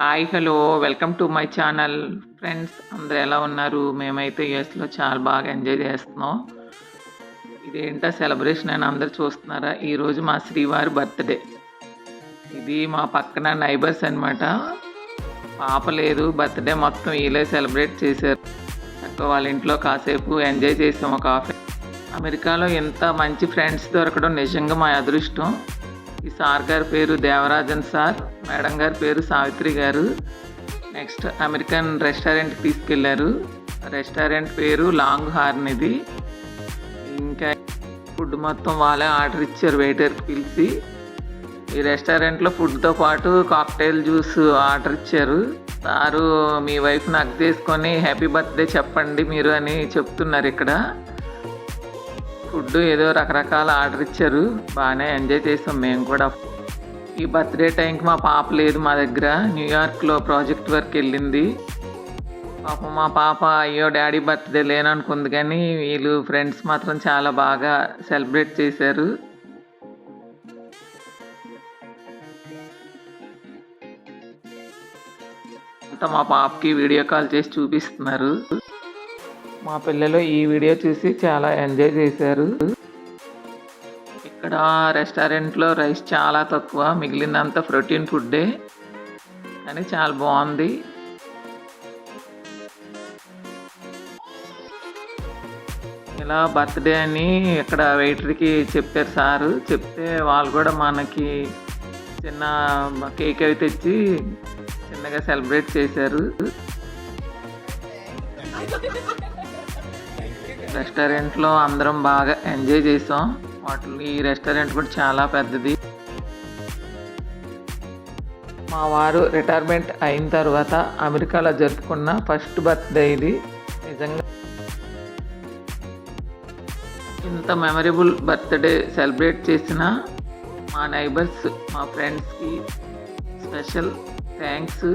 Hi hello welcome to my channel friends అందరు ఎలా ఉన్నారు? మేమైతే యూఎస్లో చాలా బాగా ఎంజాయ్ చేస్తున్నాం. ఇదేంటో సెలబ్రేషన్ అని అందరు చూస్తున్నారా? ఈరోజు మా శ్రీవారి బర్త్డే ఇది మా పక్కన నైబర్స్ అనమాట పాప లేదు బర్త్డే మొత్తం వీళ్ళే సెలబ్రేట్ చేశారు. చక్కగా వాళ్ళ ఇంట్లో కాసేపు ఎంజాయ్ చేసాం ఒక హాఫ్ అమెరికాలో ఎంత మంచి ఫ్రెండ్స్ దొరకడం నిజంగా మా అదృష్టం. ఈ సార్ గారి పేరు దేవరాజన్ సార్. మేడం గారి పేరు సావిత్రి గారు. నెక్స్ట్ అమెరికన్ రెస్టారెంట్కి తీసుకెళ్ళారు. రెస్టారెంట్ పేరు లాంగ్ హార్న్ ఇది. ఇంకా ఫుడ్ మొత్తం వాళ్ళే ఆర్డర్ ఇచ్చారు వెయిటర్కి పిలిచి. ఈ రెస్టారెంట్లో ఫుడ్తో పాటు కాక్టైల్ జ్యూస్ ఆర్డర్ ఇచ్చారు. సారు మీ వైఫ్ నాకు తీసుకొని హ్యాపీ బర్త్డే చెప్పండి మీరు అని చెప్తున్నారు ఇక్కడ. ఫుడ్ ఏదో రకరకాల ఆర్డర్ ఇచ్చారు. బాగానే ఎంజాయ్ చేసాం మేము కూడా. ఈ బర్త్డే టైంకి మా పాప లేదు మా దగ్గర. న్యూయార్క్లో ప్రాజెక్ట్ వర్క్ వెళ్ళింది. పాప మా పాప అయ్యో డాడీ బర్త్డే లేననుకుంది కానీ వీళ్ళు ఫ్రెండ్స్ మాత్రం చాలా బాగా సెలబ్రేట్ చేశారు. అంతా మా పాపకి వీడియో కాల్ చేసి చూపిస్తున్నారు. మా పిల్లలు ఈ వీడియో చూసి చాలా ఎంజాయ్ చేశారు. ఇక్కడ రెస్టారెంట్లో రైస్ చాలా తక్కువ మిగిలినంత ప్రోటీన్ ఫుడ్డే. కానీ చాలా బాగుంది. ఇలా బర్త్డే అని ఇక్కడ వెయిటర్కి చెప్పారు సారు. చెప్తే వాళ్ళు కూడా మనకి చిన్న కేక్ అవి తెచ్చి చిన్నగా సెలబ్రేట్ చేశారు. రెస్టారెంట్లో అందరం బాగా ఎంజాయ్ చేసాం. వాటిని ఈ రెస్టారెంట్ కూడా చాలా పెద్దది. మా వారు రిటైర్మెంట్ అయిన తర్వాత అమెరికాలో జరుపుకున్న ఫస్ట్ బర్త్డే ఇది. నిజంగా ఇంత మెమరబుల్ బర్త్డే సెలబ్రేట్ చేసిన మా నైబర్స్ మా ఫ్రెండ్స్కి స్పెషల్ థ్యాంక్స్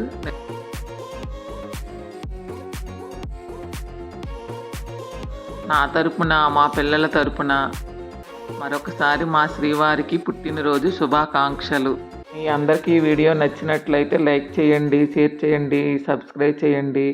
నా తరపున మా పిల్లల తరపున మరొకసారి మా శ్రీవారికి పుట్టినరోజు శుభాకాంక్షలు. మీ అందరికీ ఈ వీడియో నచ్చినట్లయితే లైక్ చేయండి షేర్ చేయండి సబ్స్క్రైబ్ చేయండి.